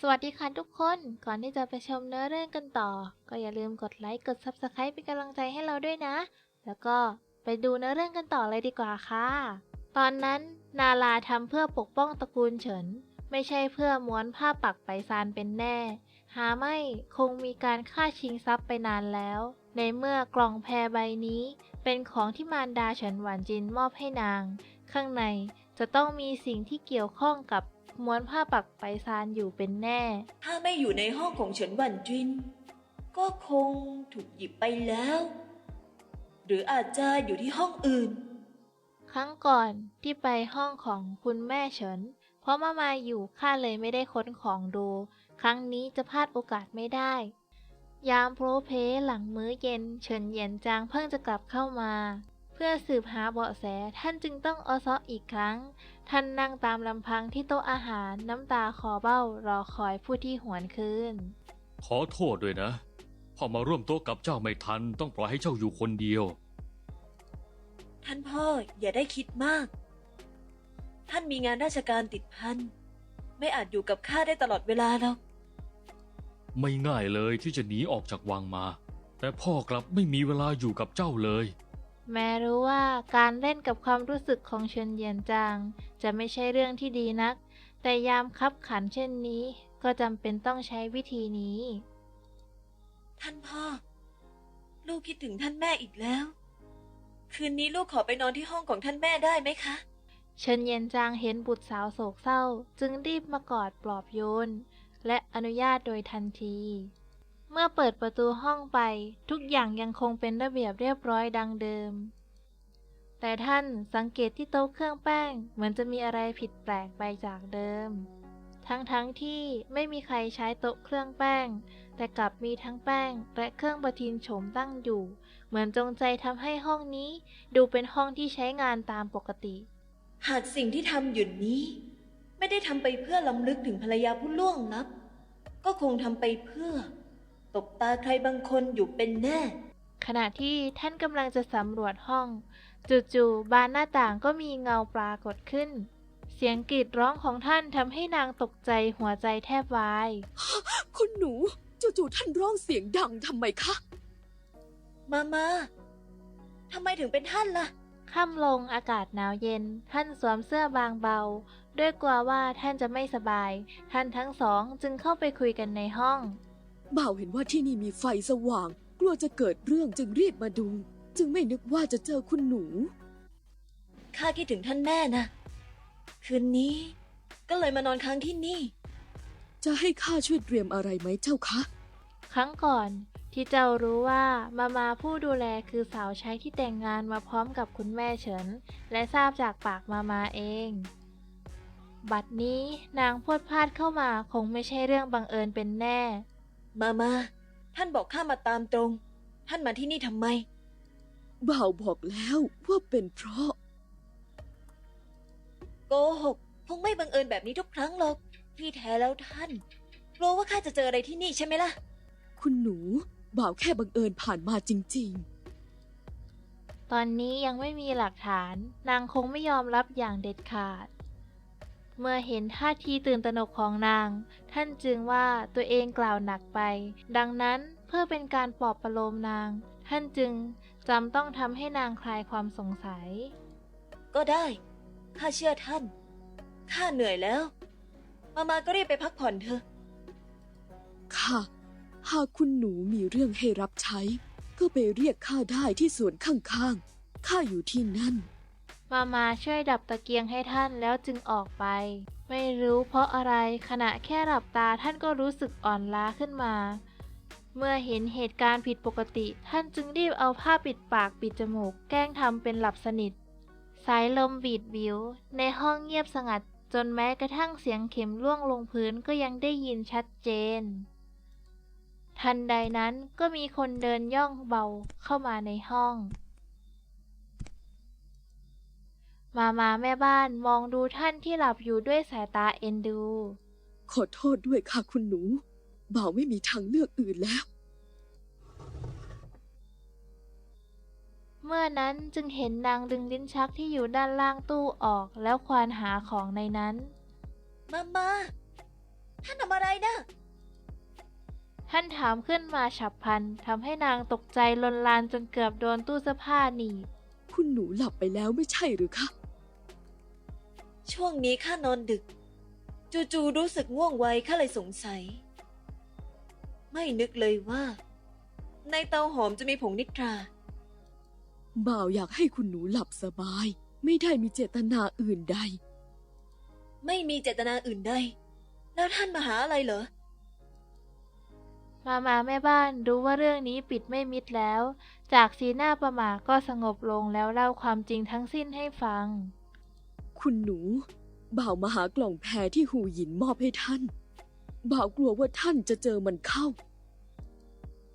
สวัสดีค่ะทุกคน ก่อนที่จะไปชมเนื้อเรื่องกันต่อ ก็อย่าลืมกดไลค์ กด Subscribe เป็นกำลังใจให้เราด้วยนะ แล้วก็ไปดูเนื้อเรื่องกันต่อเลยดีกว่าค่ะ ตอนนั้นนาลาทำเพื่อปกป้องตระกูลเฉิน ไม่ใช่เพื่อม้วนผ้าปักไปซานเป็นแน่ หาไม่คงมีการฆ่าชิงทรัพย์ไปนานแล้ว ในเมื่อกล่องแพรใบนี้ เป็นของที่มารดาเฉินหวานจินมอบให้นาง ข้างในจะต้องมีสิ่งที่เกี่ยวข้องกับ ม้วนผ้าปักไปซานอยู่เป็นแน่ ถ้าไม่อยู่ในห้องของเฉินหวันจิน ก็คงถูกหยิบไปแล้ว หรืออาจจะอยู่ที่ห้องอื่น ครั้งก่อนที่ไปห้องของคุณแม่เฉิน เพราะมามาอยู่ข้าเลยไม่ได้ค้นของดู ครั้งนี้จะพลาดโอกาสไม่ได้ ยามโพรเพหลังมื้อเย็นเฉินเหยียนจางเพิ่งจะกลับเข้ามา เพื่อสืบหาเบาะแสท่านจึงต้องออซออีกครั้ง ท่านนั่งตามลำพังที่โต๊ะอาหารน้ำตาคอเบ้ารอคอยผู้ที่หวนคืน ขอโทษด้วยนะ พ่อมาร่วมโต๊ะกับเจ้าไม่ทัน ต้องปล่อยให้เจ้าอยู่คนเดียว ท่านพ่ออย่าได้คิดมาก ท่านมีงานราชการติดพัน ไม่อาจอยู่กับข้าได้ตลอดเวลาหรอกไม่ง่ายเลยที่จะหนีออกจากวังมา แต่พ่อกลับไม่มีเวลาอยู่กับเจ้าเลย แม้รู้ว่าการเล่นกับความรู้สึกของเฉินเหยียนจาง จะไม่ใช่เรื่องที่ดีนัก แต่ยามคับขันเช่นนี้ ก็จำเป็นต้องใช้วิธีนี้ ท่านพ่อ ลูกคิดถึงท่านแม่อีกแล้ว คืนนี้ลูกขอไปนอนที่ห้องของท่านแม่ได้ไหมคะ เฉินเหยียนจางเห็นบุตรสาวโศกเศร้า จึงรีบมากอดปลอบโยน และอนุญาตโดยทันที เมื่อเปิดประตูห้องไป ทุกอย่างยังคงเป็นระเบียบเรียบร้อยดังเดิม แต่ท่านสังเกตที่โต๊ะเครื่องแป้ง เหมือนจะมีอะไรผิดแปลกไปจากเดิม ทั้งๆทที่ไม่มีใครใช้โต๊ะเครื่องแป้ง แต่กลับมีทั้งแป้ง และเครื่องประทินโฉมตั้งอยู่ เหมือนจงใจทำให้ห้องนี้ ดูเป็นห้องที่ใช้งานตามปกติ หากสิ่งที่ทำอยู่นี้ ไม่ได้ทำไปเพื่อล้ำลึกถึงภรรยาผู้ล่วงลับ ก็คงทำไปเพื่อ ตบตาใครบางคนอยู่เป็นแน่ ขณะที่ท่านกำลังจะสำรวจห้อง จู่ๆบานหน้าต่างก็มีเงาปรากฏขึ้น เสียงกรีดร้องของท่านทำให้นางตกใจหัวใจแทบวาย คุณหนูจู่ๆท่านร้องเสียงดังทำไมคะ มามาทำไมถึงเป็นท่านล่ะ ค่ำลงอากาศหนาวเย็น ท่านสวมเสื้อบางเบา ด้วยกลัวว่าท่านจะไม่สบาย ท่านทั้งสองจึงเข้าไปคุยกันในห้อง บ่าวเห็นว่าที่นี่มีไฟสว่าง กลัวจะเกิดเรื่องจึงรีบมาดู จึงไม่นึกว่าจะเจอคุณหนู ข้าคิดถึงท่านแม่นะ คืนนี้ ก็เลยมานอนค้างที่นี่ จะให้ข้าช่วยเตรียมอะไรไหมเจ้าคะ ครั้งก่อนที่เจ้ารู้ว่ามามาผู้ดูแลคือสาวใช้ที่แต่งงานมาพร้อมกับคุณแม่เฉิน และทราบจากปากมามาเอง บัดนี้นางพวดพลาดเข้ามาคงไม่ใช่เรื่องบังเอิญเป็นแน่ มามา ท่านบอกข้ามาตามตรง ท่านมาที่นี่ทำไม บ่าวบอกแล้วว่าเป็นเพราะ โกหกคงไม่บังเอิญแบบนี้ทุกครั้งหรอก ที่แท้แล้วท่านกลัวว่าข้าจะเจออะไรที่นี่ใช่ไหมล่ะ คุณหนู บ่าวแค่บังเอิญผ่านมาจริง ตอนนี้ยังไม่มีหลักฐาน นางคงไม่ยอมรับอย่างเด็ดขาด เมื่อเห็นท่าทีตื่นตระหนกของนาง ท่านจึงว่าตัวเองกล่าวหนักไป ดังนั้นเพื่อเป็นการปลอบประโลมนาง ท่านจึงจำต้องทำให้นางคลายความสงสัย ก็ได้ ข้าเชื่อท่าน ข้าเหนื่อยแล้ว มามาก็รีบไปพักผ่อนเถอะๆค่ะ หากคุณหนูมีเรื่องให้รับใช้ ก็ไปเรียกข้าได้ที่สวนข้างๆ ข้าอยู่ที่นั่น มามาช่วยดับตะเกียงให้ท่านแล้วจึงออกไป ไม่รู้เพราะอะไรขณะแค่หลับตาท่านก็รู้สึกอ่อนล้าขึ้นมา เมื่อเห็นเหตุการณ์ผิดปกติ ท่านจึงรีบเอาผ้าปิดปากปิดจมูก แกล้งทำเป็นหลับสนิท สายลมบีดบิว ในห้องเงียบสงัด จนแม้กระทั่งเสียงเข็มล่วงลงพื้นก็ยังได้ยินชัดเจน ทันใดนั้นก็มีคนเดินย่องเบาเข้ามาในห้อง มามาแม่บ้านมองดูท่านที่หลับอยู่ด้วยสายตาเอ็นดู ขอโทษด้วยค่ะคุณหนู บ่าวไม่มีทางเลือกอื่นแล้ว เมื่อนั้นจึงเห็นนางดึงลิ้นชักที่อยู่ด้านล่างตู้ออกแล้วควานหาของในนั้น มามา ท่านทำอะไรนะท่านถามขึ้นมาฉับพลันทำให้นางตกใจลนลานจนเกือบโดนตู้เสื้อผ้าหนีบคุณหนูหลับไปแล้วไม่ใช่หรือคะ ช่วงนี้ข้านอนดึก จู่ๆรู้สึกง่วงไวข้าเลยสงสัย ไม่นึกเลยว่า ในเตาหอมจะมีผงนิทรา บ่าวอยากให้คุณหนูหลับสบาย ไม่ได้มีเจตนาอื่นใด ไม่มีเจตนาอื่นใด แล้วท่านมาหาอะไรเหรอมามาแม่บ้านรู้ว่าเรื่องนี้ปิดไม่มิดแล้ว จากสีหน้าประหมาก็สงบลงแล้วเล่าความจริงทั้งสิ้นให้ฟัง คุณหนู บ่าวมาหากล่องแพรที่หูหยินมอบให้ท่าน บ่าวกลัวว่าท่านจะเจอมันเข้า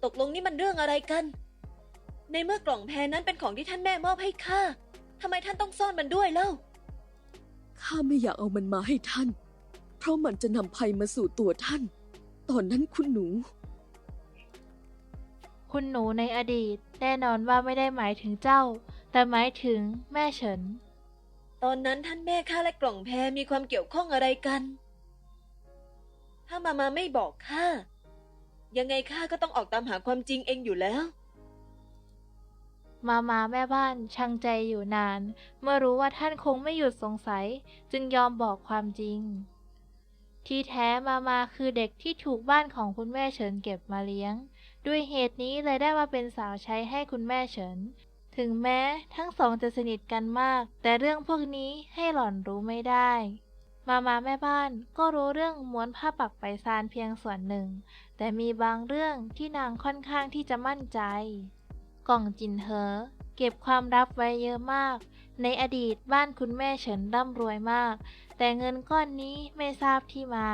ตกลงนี่มันเรื่องอะไรกัน ในเมื่อกล่องแพรนั้นเป็นของที่ท่านแม่มอบให้ข้าทำไมท่านต้องซ่อนมันด้วยเล่า ข้าไม่อยากเอามันมาให้ท่าน เพราะมันจะนำภัยมาสู่ตัวท่าน ตอนนั้นคุณหนู คุณหนูในอดีตแน่นอนว่าไม่ได้หมายถึงเจ้า แต่หมายถึงแม่เฉิน ตอนนั้นท่านแม่ข้าและกล่องแพรมีความเกี่ยวข้องอะไรกัน ถ้ามามาไม่บอกข้า ยังไงข้าก็ต้องออกตามหาความจริงเองอยู่แล้ว มามาแม่บ้านชังใจอยู่นาน เมื่อรู้ว่าท่านคงไม่หยุดสงสัย จึงยอมบอกความจริง ที่แท้มามาคือเด็กที่ถูกบ้านของคุณแม่เฉินเก็บมาเลี้ยง ด้วยเหตุนี้เลยได้มาเป็นสาวใช้ให้คุณแม่เฉิน ถึงแม้ทั้งสองจะสนิทกันมาก แต่เรื่องพวกนี้ให้หล่อนรู้ไม่ได้ มามาแม่บ้านก็รู้เรื่องม้วนผ้าปักไปซานเพียงส่วนหนึ่ง แต่มีบางเรื่องที่นางค่อนข้างที่จะมั่นใจ กล่องจินเหอ เก็บความลับไว้เยอะมาก ในอดีตบ้านคุณแม่เฉินร่ำรวยมาก แต่เงินก้อนนี้ไม่ทราบที่มา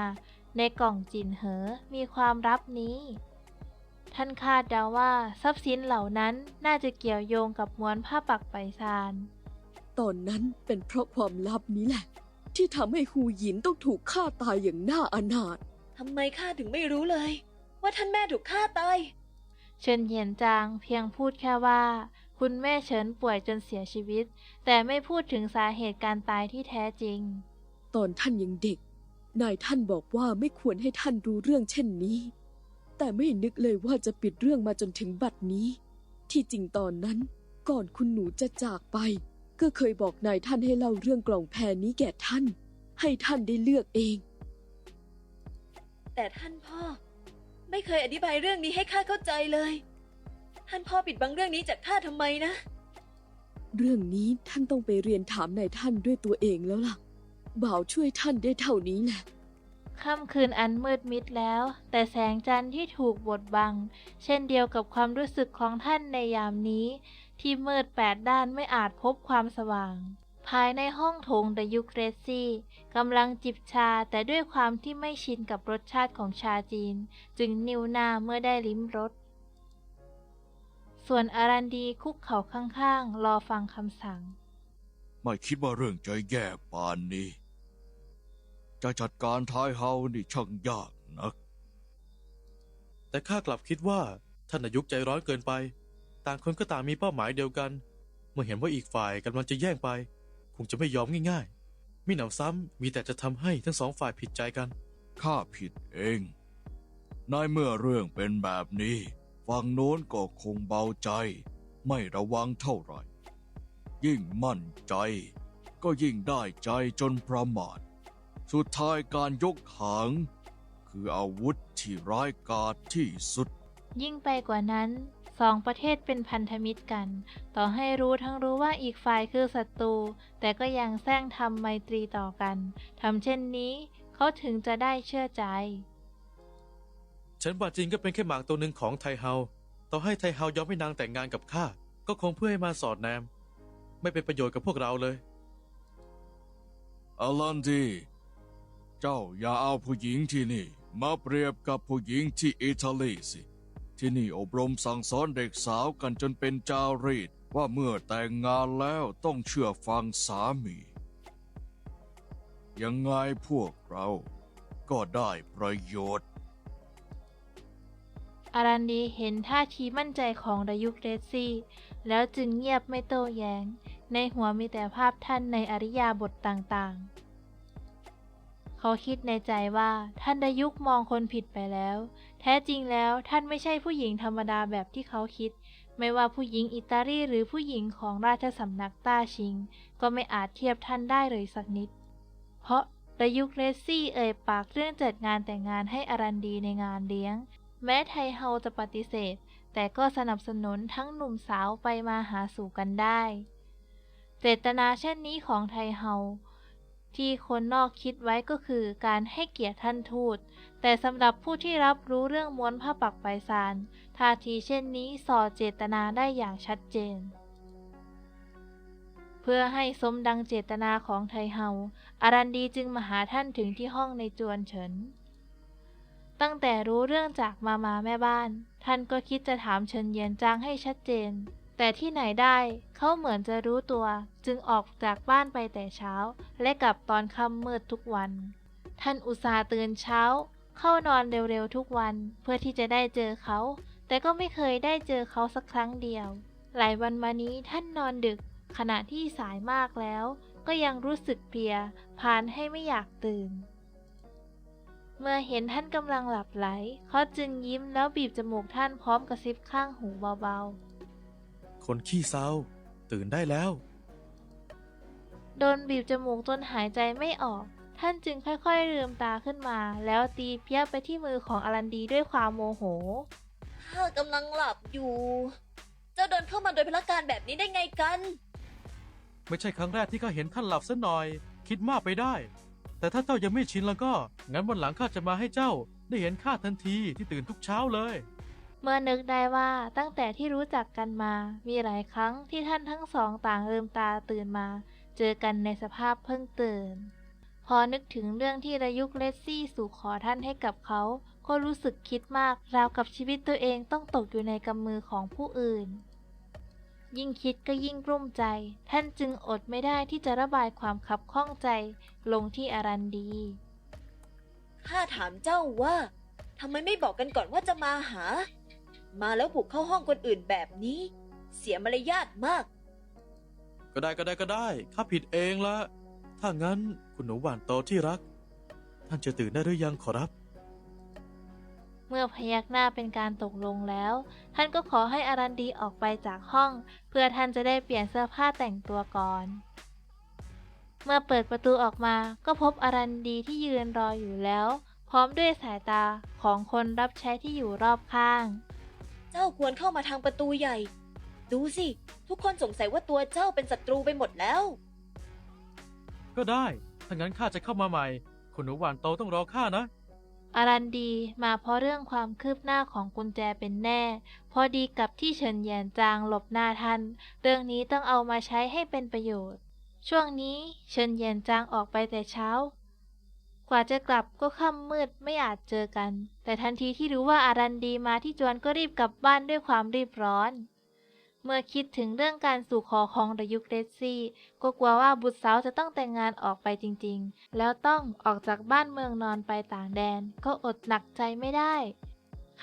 ในกล่องจินเหอมีความลับนี้ ท่านคาดเดาว่าทรัพย์สินเหล่านั้นน่าจะเกี่ยวโยงกับม้วนผ้าปักไปซาน ตอนนั้นเป็นเพราะความลับนี้แหละ ที่ทำให้หูหยินต้องถูกฆ่าตายอย่างน่าอนาถทำไมข้าถึงไม่รู้เลย ว่าท่านแม่ถูกฆ่าตาย เฉินเหยียนจางเพียงพูดแค่ว่า คุณแม่เฉินป่วยจนเสียชีวิต แต่ไม่พูดถึงสาเหตุการตายที่แท้จริง ตอนท่านยังเด็ก นายท่านบอกว่าไม่ควรให้ท่านรู้เรื่องเช่นนี้ แต่ไม่นึกเลยว่าจะปิดเรื่องมาจนถึงบัดนี้ ที่จริงตอนนั้น ก่อนคุณหนูจะจากไป ก็เคยบอกนายท่านให้เล่าเรื่องกล่องแพรนี้แก่ท่าน ให้ท่านได้เลือกเอง แต่ท่านพ่อ ไม่เคยอธิบายเรื่องนี้ให้ข้าเข้าใจเลย ท่านพ่อปิดบังเรื่องนี้จากข้าทำไมนะ เรื่องนี้ท่านต้องไปเรียนถามนายท่านด้วยตัวเองแล้วล่ะ บ่าวช่วยท่านได้เท่านี้แหละ ค่ำคืนอันมืดมิดแล้ว แต่แสงจันทร์ที่ถูกบดบัง เช่นเดียวกับความรู้สึกของท่านในยามนี้ ที่มืดแปดด้านไม่อาจพบความสว่าง ภายในห้องโถงเดยุคเรซี่กำลังจิบชาแต่ด้วยความที่ไม่ชินกับรสชาติของชาจีน จึงนิ้วหน้าเมื่อได้ลิ้มรสส่วนอารันดีคุกเข่าข้างๆ รอฟังคำสั่ง ไม่คิดว่าเรื่องจะแย่ปานนี้ จะจัดการท้ายเฮานี่ช่างยากนัก แต่ข้ากลับคิดว่าท่านนายุกใจร้อนเกินไป ต่างคนก็ต่างมีเป้าหมายเดียวกัน เมื่อเห็นว่าอีกฝ่ายกำลังจะแย่งไป คงจะไม่ยอมง่ายๆมิหนำซ้ำมีแต่จะทำให้ทั้งสองฝ่ายผิดใจกันข้าผิดเองในเมื่อเรื่องเป็นแบบนี้ฝั่งโน้นก็คงเบาใจ ไม่ระวังเท่าไหร่ ยิ่งมั่นใจ ก็ยิ่งได้ใจจนประมาท สุดท้ายการยกหาง คืออาวุธที่ร้ายกาจที่สุด ยิ่งไปกว่านั้นสองประเทศเป็นพันธมิตรกัน ต่อให้รู้ทั้งรู้ว่าอีกฝ่ายคือศัตรู แต่ก็ยังแซงทำไมตรีต่อกันทำเช่นนี้เขาถึงจะได้เชื่อใจ ฉันบาจินก็เป็นแค่หมากตัวหนึ่งของไทเฮา ต่อให้ไทเฮายอมให้นางแต่งงานกับข้า ก็คงเพื่อให้มาสอดแนม ไม่เป็นประโยชน์กับพวกเราเลย อลันดี เจ้าอย่าเอาผู้หญิงที่นี่ มาเปรียบกับผู้หญิงที่อิตาลีสิ ที่นี่อบรมสั่งสอนเด็กสาวกันจนเป็นจารีตว่าเมื่อแต่งงานแล้วต้องเชื่อฟังสามี ยังไงพวกเรา ก็ได้ประโยชน์ อารันดีเห็นท่าทีมั่นใจของดายุคเรซซี่ แล้วจึงเงียบไม่โต้แย้ง ในหัวมีแต่ภาพท่านในอริยาบทต่างๆ เขาคิดในใจว่าท่านดยุกมองคนผิดไปแล้ว แท้จริงแล้วท่านไม่ใช่ผู้หญิงธรรมดาแบบที่เขาคิด ไม่ว่าผู้หญิงอิตาลีหรือผู้หญิงของราชสำนักต้าชิง ก็ไม่อาจเทียบท่านได้เลยสักนิด เพราะดยุกเรซซี่เอ่ยปากเรื่องจัดงานแต่งงานให้อารันดีในงานเลี้ยง แม้ไทเฮาจะปฏิเสธ แต่ก็สนับสนุนทั้งหนุ่มสาวไปมาหาสู่กันได้ เจตนาเช่นนี้ของไทเฮา ที่คนนอกคิดไว้ก็คือการให้เกียรติท่านทูต แต่สำหรับผู้ที่รับรู้เรื่องม้วนผ้าปักใบซานท่าทีเช่นนี้ส่อเจตนาได้อย่างชัดเจน เพื่อให้สมดังเจตนาของไทเฮาอารันดีจึงมาหาท่านถึงที่ห้องในจวนเฉิน ตั้งแต่รู้เรื่องจากมามาแม่บ้าน ท่านก็คิดจะถามเฉินเยียนจางให้ชัดเจน แต่ที่ไหนได้เขาเหมือนจะรู้ตัว จึงออกจากบ้านไปแต่เช้า และกลับตอนค่ำมืดทุกวัน ท่านอุตส่าห์ตื่นเช้า เข้านอนเร็วๆทุกวันเพื่อที่จะได้เจอเขา แต่ก็ไม่เคยได้เจอเขาสักครั้งเดียว หลายวันมานี้ท่านนอนดึกขณะที่สายมากแล้ว ก็ยังรู้สึกเพลียพานให้ไม่อยากตื่น เมื่อเห็นท่านกำลังหลับไหลเขาจึงยิ้มแล้วบีบจมูกท่านพร้อมกระซิบข้างหูเบาๆ คนขี้เศร้า ตื่นได้แล้ว โดนบีบจมูกจนหายใจไม่ออก ท่านจึงค่อยๆลืมตาขึ้นมา แล้วตีเพี้ยไปที่มือของอลันดีด้วยความโมโห ข้ากำลังหลับอยู่ เจ้าเดินเข้ามาโดยพละการแบบนี้ได้ไงกัน ไม่ใช่ครั้งแรกที่ข้าเห็นท่านหลับซะหน่อย คิดมากไปได้ แต่ถ้าเจ้ายังไม่ชินแล้วก็ งั้นวันหลังข้าจะมาให้เจ้า ได้เห็นข้าทันทีที่ตื่นทุกเช้าเลย เมื่อนึกได้ว่าตั้งแต่ที่รู้จักกันมา มีหลายครั้งที่ท่านทั้งสองต่างลืมตาตื่นมา เจอกันในสภาพเพิ่งตื่น พอนึกถึงเรื่องที่ระยุกเลสซี่สู่ขอท่านให้กับเขา ก็รู้สึกคิดมาก ราวกับชีวิตตัวเองต้องตกอยู่ในกำมือของผู้อื่น ยิ่งคิดก็ยิ่งกลุ้มใจ ท่านจึงอดไม่ได้ที่จะระบายความขับข้องใจ ลงที่อารันดี ข้าถามเจ้าว่าทำไมไม่บอกกันก่อนว่าจะมาหา มาแล้วบุกเข้าห้องคนอื่นแบบนี้ เสียมารยาทมาก ก็ได้ก็ได้ก็ได้ ข้าผิดเองละ ถ้างั้นคุณหนูหวานโตที่รัก ท่านจะตื่นได้หรือยังขอรับ เมื่อพยักหน้าเป็นการตกลงแล้ว ท่านก็ขอให้อารันดีออกไปจากห้อง เพื่อท่านจะได้เปลี่ยนเสื้อผ้าแต่งตัวก่อน เมื่อเปิดประตูออกมาก็พบอารันดีที่ยืนรออยู่แล้ว พร้อมด้วยสายตาของคนรับใช้ที่อยู่รอบข้างเจ้าควรเข้ามาทางประตูใหญ่ ดูสิ ทุกคนสงสัยว่าตัวเจ้าเป็นศัตรูไปหมดแล้ว ก็ได้ ถ้างั้นข้าจะเข้ามาใหม่ คุณหนูหวานโตต้องรอข้านะ อารันดีมาเพราะเรื่องความคืบหน้าของกุญแจเป็นแน่ พอดีกับที่เฉินเหยียนจางหลบหน้าท่าน เรื่องนี้ต้องเอามาใช้ให้เป็นประโยชน์ ช่วงนี้เฉินเหยียนจางออกไปแต่เช้า กว่าจะกลับก็ค่ำมืดไม่อาจเจอกัน แต่ทันทีที่รู้ว่าอารันดีมาที่จวนก็รีบกลับบ้านด้วยความรีบร้อน เมื่อคิดถึงเรื่องการสู่ขอของระยุกเรซซี่ก็กลัวว่าบุตรสาวจะต้องแต่งงานออกไปจริงๆ แล้วต้องออกจากบ้านเมืองนอนไปต่างแดน ก็อดหนักใจไม่ได้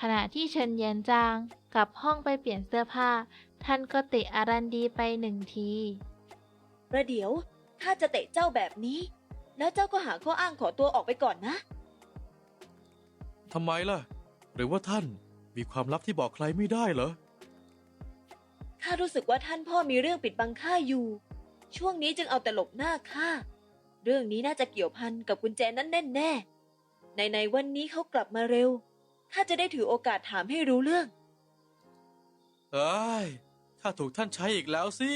ขณะที่เฉินเยียนจางกลับห้องไปเปลี่ยนเสื้อผ้า ท่านก็เตะอารันดีไปหนึ่งทีประเดี๋ยวข้าจะเตะเจ้าแบบนี้ แล้วเจ้าก็หาข้ออ้างขอตัวออกไปก่อนนะ ทำไมล่ะ หรือว่าท่านมีความลับที่บอกใครไม่ได้เหรอ ข้ารู้สึกว่าท่านพ่อมีเรื่องปิดบังข้าอยู่ ช่วงนี้จึงเอาแต่หลบหน้าข้า เรื่องนี้น่าจะเกี่ยวพันกับกุญแจนั้นแน่แน่ในในๆวันนี้เขากลับมาเร็ว ข้าจะได้ถือโอกาสถามให้รู้เรื่อง เอ้ย ข้าถูกท่านใช้อีกแล้วสิ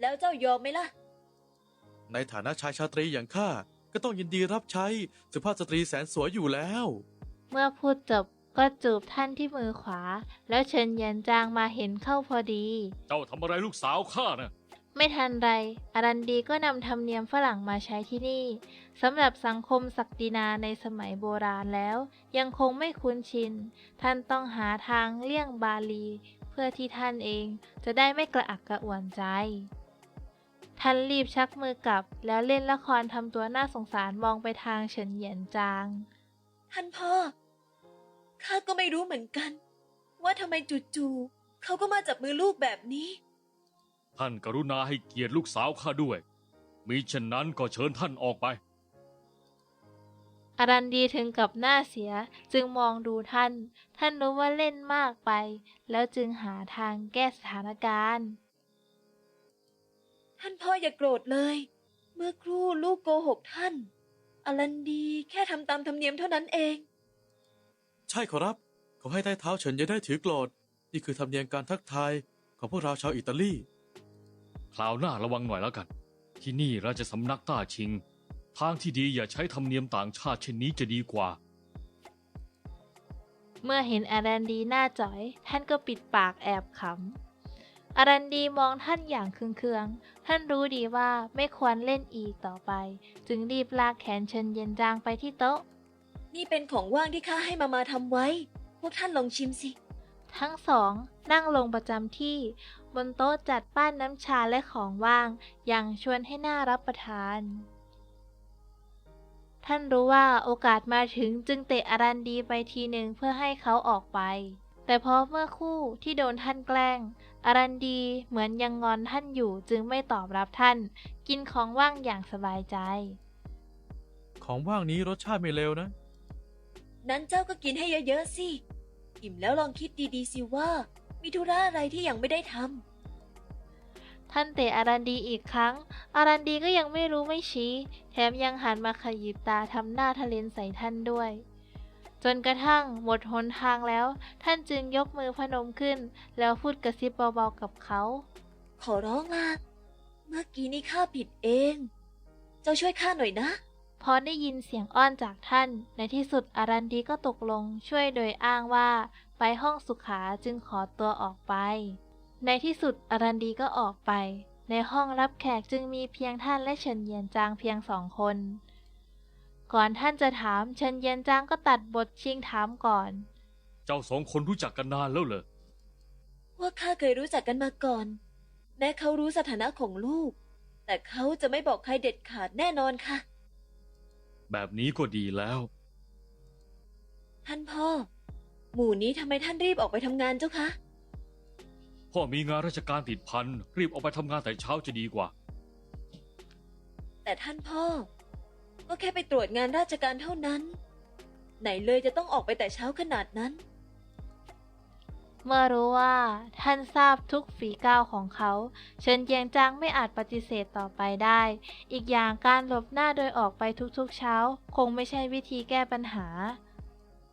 แล้วเจ้ายอมไหมล่ะ ในฐานะชายชาตรีอย่างข้าก็ต้องยินดีรับใช้สุภาพสตรีแสนสวยอยู่แล้ว เมื่อพูดจบก็จูบท่านที่มือขวา แล้วเฉินเหยียนจางมาเห็นเข้าพอดี เจ้าทำอะไรลูกสาวข้านะไม่ทันไรอารันดีก็นำธรรมเนียมฝรั่งมาใช้ที่นี่สำหรับสังคมศักดินาในสมัยโบราณแล้ว ยังคงไม่คุ้นชิน ท่านต้องหาทางเลี่ยงบาลี เพื่อที่ท่านเองจะได้ไม่กระอักกระอ่วนใจ ท่านรีบชักมือกลับ แล้วเล่นละครทำตัวน่าสงสารมองไปทางเฉินเหยียนจาง ท่านพ่อ ข้าก็ไม่รู้เหมือนกัน ว่าทำไมจู่ๆเขาก็มาจับมือลูกแบบนี้ ท่านกรุณาให้เกียรติลูกสาวข้าด้วย มิฉะนั้นก็เชิญท่านออกไปอารันดีถึงกับหน้าเสียจึงมองดูท่าน ท่านรู้ว่าเล่นมากไป แล้วจึงหาทางแก้สถานการณ์ ท่านพ่ออย่าโกรธเลย เมื่อครู่ลูกโกหกท่าน อลันดีแค่ทำตามธรรมเนียมเท่านั้นเอง ใช่ขอรับ ขอให้ใต้เท้าเฉินอย่าได้ถือโกรธนี่คือธรรมเนียมการทักทายของพวกเราชาวอิตาลี คราวหน้าระวังหน่อยแล้วกัน ที่นี่ราชสำนักต้าชิง ทางที่ดีอย่าใช้ธรรมเนียมต่างชาติเช่นนี้จะดีกว่า เมื่อเห็นอารันดีหน้าจ๋อย ท่านก็ปิดปากแอบขำ อารันดีมองท่านอย่างเคืองๆ ท่านรู้ดีว่าไม่ควรเล่นอีกต่อไป จึงรีบลากแขนเชิญเย็นจางไปที่โต๊ะ นี่เป็นของว่างที่ข้าให้มามาทำไว้ พวกท่านลองชิมสิ ทั้งสอง นั่งลงประจำที่ บนโต๊ะจัดป้านน้ำชาและของว่าง อย่างชวนให้น่ารับประทาน ท่านรู้ว่าโอกาสมาถึงจึงเตะอารันดีไปทีหนึ่งเพื่อให้เขาออกไปแต่พอเมื่อคู่ที่โดนท่านแกล้งอารันดีเหมือนยังงอนท่านอยู่จึงไม่ตอบรับท่าน กินของว่างอย่างสบายใจ ของว่างนี้รสชาติไม่เลวนะ นั้นเจ้าก็กินให้เยอะๆสิ อิ่มแล้วลองคิดดีๆสิว่า มีธุระอะไรที่ยังไม่ได้ทำ ท่านเตะอารันดีอีกครั้ง อารันดีก็ยังไม่รู้ไม่ชี้ แถมยังหันมาขยิบตาทำหน้าทะเลนใส่ท่านด้วย จนกระทั่งหมดหนทางแล้ว ท่านจึงยกมือพนมขึ้น แล้วพูดกระซิบเบาๆกับเขา ขอร้องล่ะเมื่อกี้นี่ข้าผิดเอง เจ้าช่วยข้าหน่อยนะพอได้ยินเสียงอ้อนจากท่าน ในที่สุดอารันดีก็ตกลงช่วยโดยอ้างว่า ไปห้องสุขาจึงขอตัวออกไป ในที่สุดอารันดีก็ออกไป ในห้องรับแขกจึงมีเพียงท่านและเฉินเยียนจางเพียงสองคน ก่อนท่านจะถามเฉินเยียนจางก็ตัดบทชิงถามก่อน เจ้าสองคนรู้จักกันนานแล้วเหรอ ว่าข้าเคยรู้จักกันมาก่อน แม้เขารู้สถานะของลูก แต่เขาจะไม่บอกใครเด็ดขาดแน่นอนค่ะ แบบนี้ก็ดีแล้ว ท่านพ่อ หมู่นี้ทำไมท่านรีบออกไปทำงานเจ้าคะ พ่อมีงานราชการติดพันรีบออกไปทำงานแต่เช้าจะดีกว่า แต่ท่านพ่อ ก็แค่ไปตรวจงานราชการเท่านั้น ไหนเลยจะต้องออกไปแต่เช้าขนาดนั้น เมื่อรู้ว่าท่านทราบทุกฝีก้าวของเขาเฉินเยียงจางไม่อาจปฏิเสธต่อไปได้ อีกอย่างการหลบหน้าโดยออกไปทุกๆเช้า คงไม่ใช่วิธีแก้ปัญหา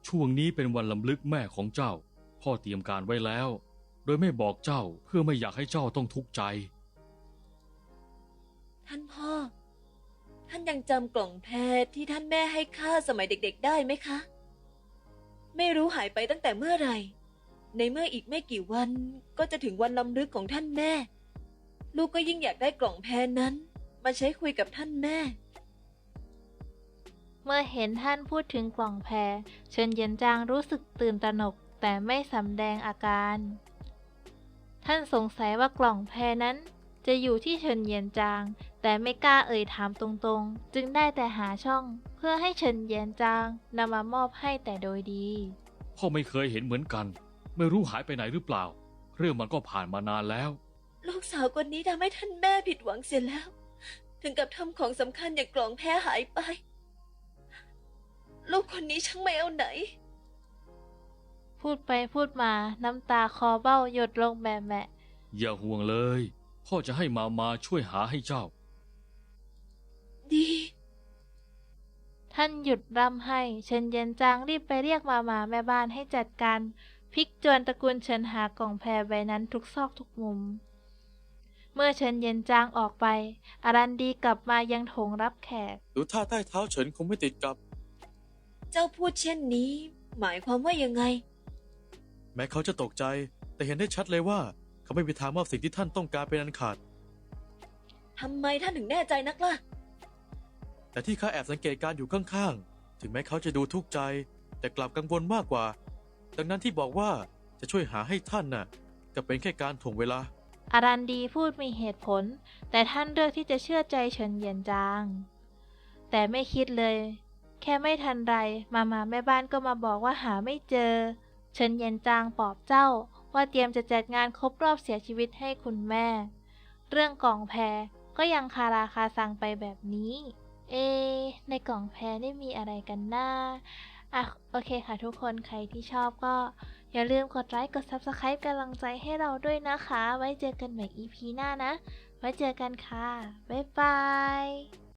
ช่วงนี้เป็นวันลำลึกแม่ของเจ้า พ่อเตรียมการไว้แล้ว โดยไม่บอกเจ้าเพื่อไม่อยากให้เจ้าต้องทุกข์ใจ ท่านพ่อ ท่านยังจำกล่องแพรที่ท่านแม่ให้ข้าสมัยเด็กๆ ได้ไหมคะ ไม่รู้หายไปตั้งแต่เมื่อไหร่ ในเมื่ออีกไม่กี่วันก็จะถึงวันลำลึกของท่านแม่ ลูกก็ยิ่งอยากได้กล่องแพรนั้น มาใช้คุยกับท่านแม่ เมื่อเห็นท่านพูดถึงกล่องแพรเฉินเยียนจางรู้สึกตื่นตระหนกแต่ไม่สำแดงอาการ ท่านสงสัยว่ากล่องแพรนั้น จะอยู่ที่เฉินเยียนจาง แต่ไม่กล้าเอ่ยถามตรงๆ จึงได้แต่หาช่องเพื่อให้เฉินเยียนจางนำมามอบให้แต่โดยดี พ่อไม่เคยเห็นเหมือนกัน ไม่รู้หายไปไหนหรือเปล่า เรื่องมันก็ผ่านมานานแล้ว ลูกสาวคนนี้ทำให้ท่านแม่ผิดหวังเสียแล้ว ถึงกับทำของสำคัญอย่างกล่องแพรหายไป ลูกคนนี้ช่างไม่เอาไหนพูดไปพูดมาน้ำตาคอเบ้าหยดลงแม่แม่อย่าห่วงเลย พ่อจะให้มามาช่วยหาให้เจ้า ดี ท่านหยุดร่ำให้เฉินเยียนจางรีบไปเรียกมามาแม่บ้านให้จัดการพลิกจวนตระกูลเฉินหากล่องแพรใบนั้นทุกซอกทุกมุม เมื่อเฉินเยียนจางออกไป อารันดีกลับมายังโถงรับแขก ดูท่าใต้เท้าเฉินคงไม่ติดกับ เจ้าพูดเช่นนี้ หมายความว่ายังไง แม้เขาจะตกใจ แต่เห็นได้ชัดเลยว่า เขาไม่มีทางมอบสิ่งที่ท่านต้องการเป็นอันขาด ทำไมท่านถึงแน่ใจนักล่ะ แต่ที่ข้าแอบสังเกตการณ์อยู่ข้างๆ ถึงแม้เขาจะดูทุกข์ใจ แต่กลับกังวลมากกว่า ดังนั้นที่บอกว่าจะช่วยหาให้ท่านน่ะก็เป็นแค่การถ่วงเวลา อารันดีพูดมีเหตุผล แต่ท่านเลือกที่จะเชื่อใจเฉินเยียนจาง แต่ไม่คิดเลย แค่ไม่ทันไร มามาแม่บ้านก็มาบอกว่าหาไม่เจอ เฉินเยียนจางปลอบเจ้า ว่าเตรียมจะจัดงานครบรอบเสียชีวิตให้คุณแม่ เรื่องกล่องแพรก็ยังคาราคาซังไปแบบนี้ เอ ในกล่องแพรนี่มีอะไรกันนะอะโอเคค่ะทุกคนใครที่ชอบก็ อย่าลืมกดไลค์กด Subscribe กำลังใจให้เราด้วยนะคะ ไว้เจอกันใหม่ EP หน้านะ ไว้เจอกันค่ะ บ๊ายบาย